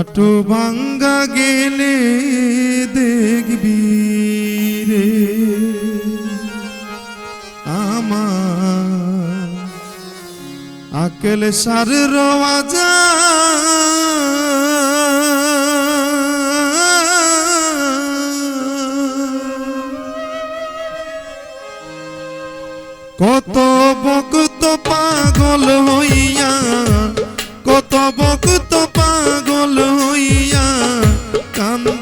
হাটু ভাঙ্গা গেলে দেখবি রে। আকেল সার রাজা কত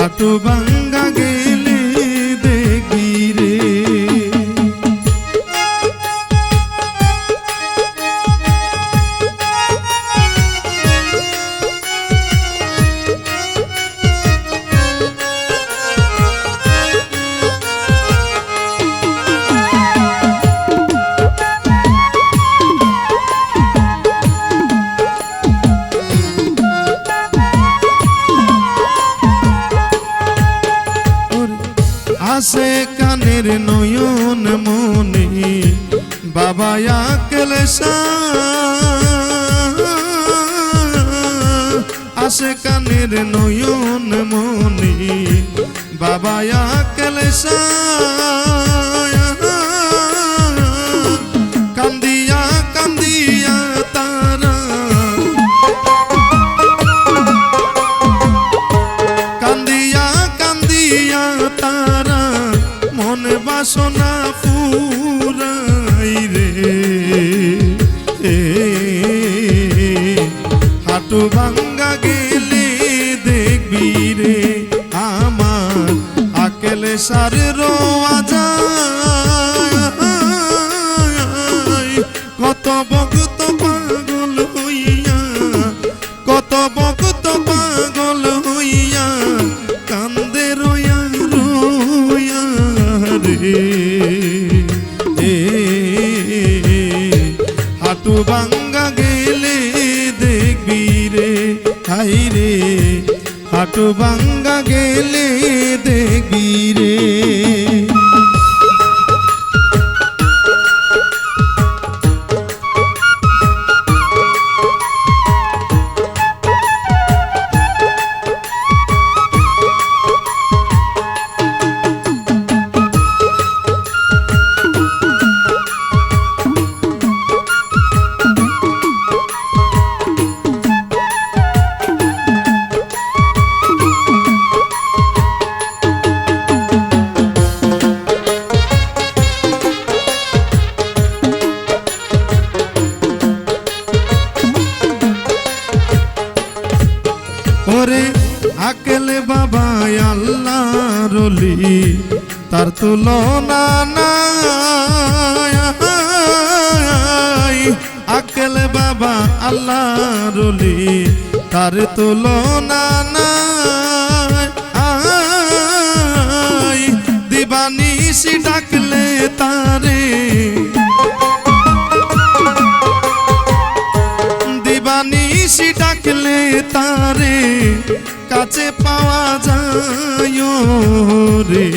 হাটু বাঙ্গা গেলে আসে কানের নয়ন মনে বাবা আকেল আসে কানের নয়ন মনে বাবা আকেল কান্দিয়া হাটু ভাঙ্গা হাটু ভাঙ্গা গেলে দেখবি রে। বাবা আল্লাহ রলি তার তুলনা নাই। আকেলে বাবা আল্লাহ রলি তার তুলনা নাই। আই দিবানিসি ডাকলে তারে। দিবানিসি ডাকলে তারে। কাছে পাওয়া যায় রে।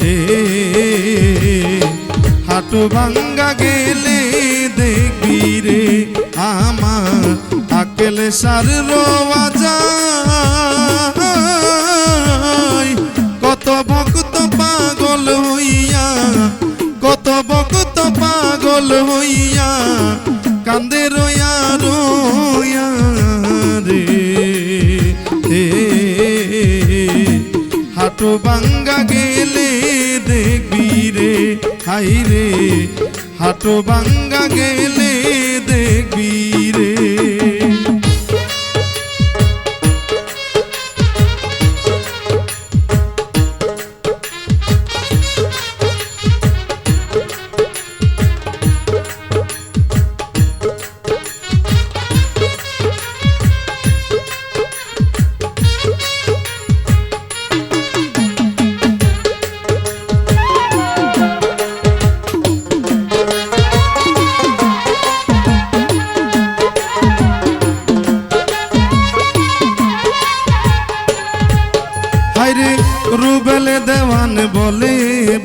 এ, হাটু ভাঙ্গা গেলে দেখবি রে। আমার আকেলে সার রোয়া কত ভক্ত পাগল হইয়া কত ভক্ত পাগল হইয়া কান্দে রইয়া রইয়া। হাটু বাঙ্গা গেলে দেখবি রে হাই রে। হাটো বাঙ্গা গেলে দেখবি রে।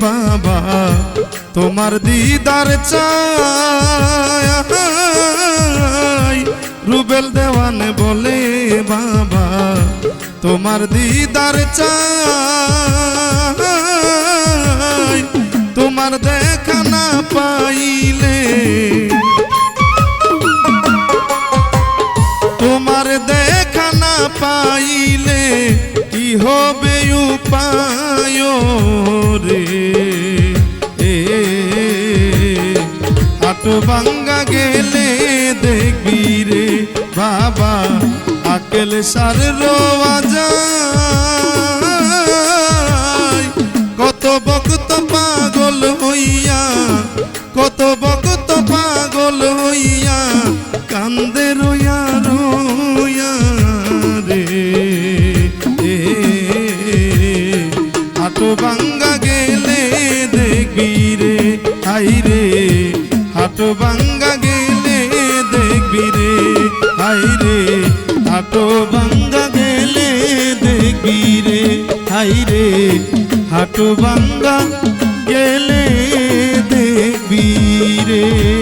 বাবা, তোমার দিদার চাই রুবেল দেওয়ান বলে, বাবা, তোমার দিদার চাই তোমার দেখা না পাইলে তোমার দেখা না পাইলে কি হবে উপায় রে? ভাঙ্গা গেলে দেখবি রে বাবা, আকেল সার রোয়া যায়। কত বকত পাগল হইয়া, কত বকত পাগল হইয়া, কান্দে রইয়া রইয়া রে। ভাঙ্গা গেলে দেখবি রে, হাই রে। হাটো ভাঙ্গা গেলে দেখবি রে, হাই রে। হাটো ভাঙ্গা গেলে দেখবি রে।